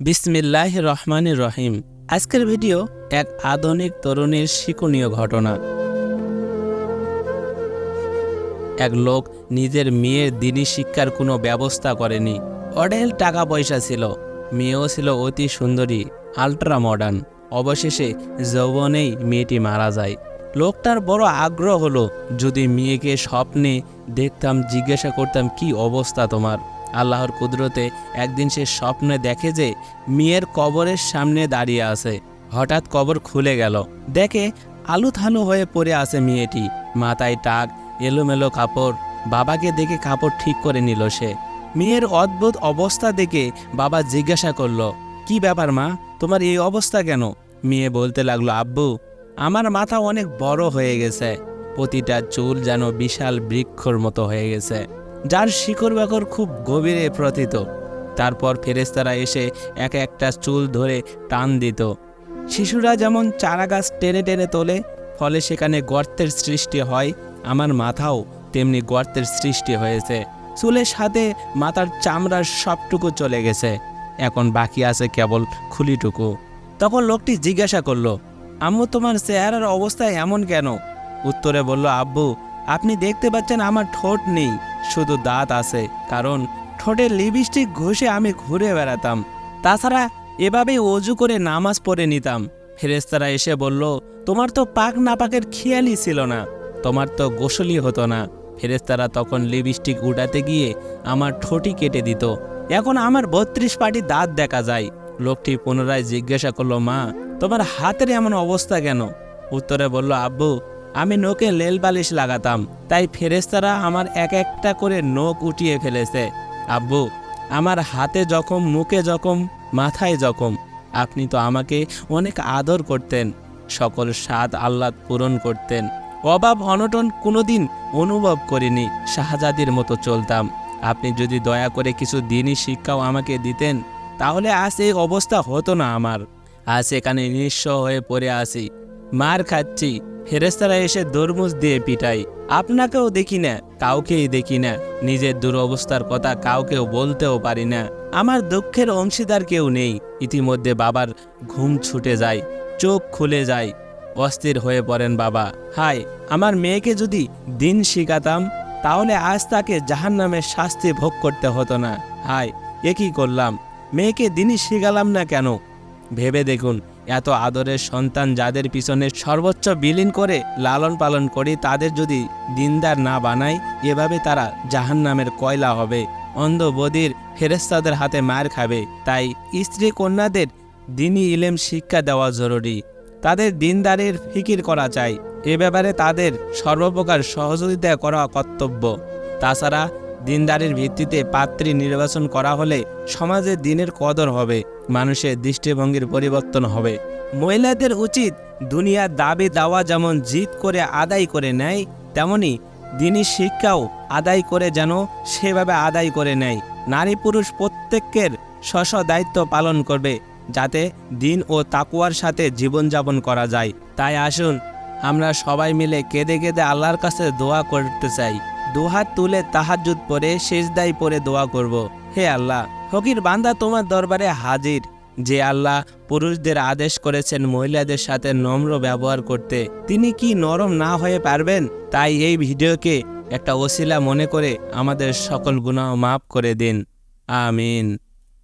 বিসমিল্লাহ রহমান রহিম। আজকের ভিডিও এক আধুনিক তরুণীর শিকনীয় ঘটনা। এক লোক নিজের মেয়ের দিনী শিক্ষার কোনো ব্যবস্থা করেনি। অঢেল টাকা পয়সা ছিল। মেয়েও ছিল অতি সুন্দরী আল্ট্রা মডার্ন অবশেষে যৌবনেই মেয়েটি মারা যায়। লোকটার বড় আগ্রহ হলো, যদি মেয়েকে স্বপ্নে দেখতাম, জিজ্ঞাসা করতাম, কি অবস্থা তোমার? আল্লাহর কুদরতে একদিন সে স্বপ্নে দেখে যে মেয়ের কবরের সামনে দাঁড়িয়ে আছে। হঠাৎ কবর খুলে গেল। দেখে আলু থালু হয়ে পড়ে আছে মেয়েটি। মাথায় টাক, এলোমেলো কাপড়। বাবাকে দেখে কাপড় ঠিক করে নিল সে। মেয়ের অদ্ভুত অবস্থা দেখে বাবা জিজ্ঞাসা করল, কি ব্যাপার মা? তোমার এই অবস্থা কেন? মেয়ে বলতে লাগল, আব্বু, আমার মাথা অনেক বড় হয়ে গেছে। প্রতিটা চুল যেন বিশাল বৃক্ষর মতো হয়ে গেছে। যার শিকড় বাকড় খুব গভীরে প্রথিত তারপর ফেরেস্তারা এসে এক একটা চুল ধরে টান দিত। শিশুরা যেমন চারা গাছ টেনে টেনে তোলে, ফলে সেখানে গর্তের সৃষ্টি হয়, আমার মাথাও তেমনি গর্তের সৃষ্টি হয়েছে। চুলের সাথে মাথার চামড়ার সবটুকু চলে গেছে। এখন বাকি আছে কেবল খুলিটুকু। তখন লোকটি জিজ্ঞাসা করল, আম্মু, তোমার চেহারার অবস্থা এমন কেন? উত্তরে বলল, আব্বু, আপনি দেখতে পাচ্ছেন আমার ঠোঁট নেই। শুধু দাঁত আছে, কারণ ঠোঁটে লিপস্টিক ঘষে আমি ঘুরে বেড়াতাম। তাছাড়া এভাবেই অজু করে নামাজ পড়ে নিতাম। ফেরেস্তারা এসে বলল, তোমার তো পাক নাপাকের খেয়ালই ছিল না, তোমার তো গোসলই হতো না। ফেরেস্তারা তখন লিপস্টিক উঠাতে গিয়ে আমার ঠোঁটি কেটে দিত। এখন আমার বত্রিশ পাটি দাঁত দেখা যায়। লোকটি পুনরায় জিজ্ঞাসা করল, মা, তোমার হাতের এমন অবস্থা কেন? উত্তরে বলল, আব্বু আমি নোকে লেল বালিশ লাগাতাম, তাই ফেরেস্তারা আমার এক একটা করে নোক উঠিয়ে ফেলেছে। আব্বু, আমার হাতে জখম, মুখে জখম, মাথায় জখম। আপনি তো আমাকে অনেক আদর করতেন, সকল স্বাদ আহ্লাদ পূরণ করতেন। অভাব, অনটন কোনোদিন অনুভব করিনি, শাহজাদির মতো চলতাম। আপনি যদি দয়া করে কিছু দিনই শিক্ষাও আমাকে দিতেন, তাহলে আজ এই অবস্থা হতো না আমার। আজ এখানে নিঃস্ব হয়ে পড়ে আসি মার খাচ্ছি। ফেরেস্তারা এসে দরমুজ দিয়ে পিটাই। আপনাকেও দেখি না, কাউকেই দেখি না। নিজের দুরবস্থার কথা কাউকেও বলতেও পারি না। আমার দুঃখের অংশীদার কেউ নেই। ইতিমধ্যে বাবার ঘুম ছুটে যায়, চোখ খুলে যায়। অস্থির হয়ে পড়েন বাবা। হাই, আমার মেয়েকে যদি দিন শিখাতাম, তাহলে আজ তাকে জাহান নামে শাস্তি ভোগ করতে হতো না। হাই, এ করলাম? মেয়েকে দিনই শিখালাম না কেন? ভেবে দেখুন এত আদরের সন্তান যাদের পিছনে সর্বোচ্চ বিলীন করে লালন পালন করি, তাদের যদি দিনদার না বানাই, এভাবে তারা জাহান নামের কয়লা হবে। অন্ধ বদির ফেরেস্তাদের হাতে মার খাবে। তাই স্ত্রী কন্যাদের দিনই ইলেম শিক্ষা দেওয়া জরুরি। তাদের দিনদারের ফিকির করা চাই। এ ব্যাপারে তাদের সর্বপ্রকার সহযোগিতা করা কর্তব্য। তাছাড়া দিনদারির ভিত্তিতে পাত্রী নির্বাচন করা হলে সমাজে দিনের কদর হবে, মানুষের দৃষ্টিভঙ্গির পরিবর্তন হবে। মহিলাদের উচিত দুনিয়ার দাবি দাওয়া যেমন জিত করে আদায় করে নেয়, তেমনি দিনী শিক্ষাও আদায় করে যেন সেভাবে আদায় করে নেয়। নারী পুরুষ প্রত্যেকের স্ব দায়িত্ব পালন করবে যাতে দিন ও তাকুয়ার সাথে জীবনযাপন করা যায়। তাই আসুন, আমরা সবাই মিলে কেঁদে কেঁদে আল্লাহর কাছে দোয়া করতে চাই। দুহাত তুলে তাহাজুদ পরে শেষদাই পরে দোয়া করব। হে আল্লাহ, ফকির বান্দা তোমার দরবারে হাজির। যে আল্লাহ পুরুষদের আদেশ করেছেন মহিলাদের সাথে নম্র ব্যবহার করতে, তিনি কি নরম না হয়ে পারবেন? তাই এই ভিডিওকে একটা ওসিলা মনে করে আমাদের সকল গুনাহ মাফ করে দিন। আমিন।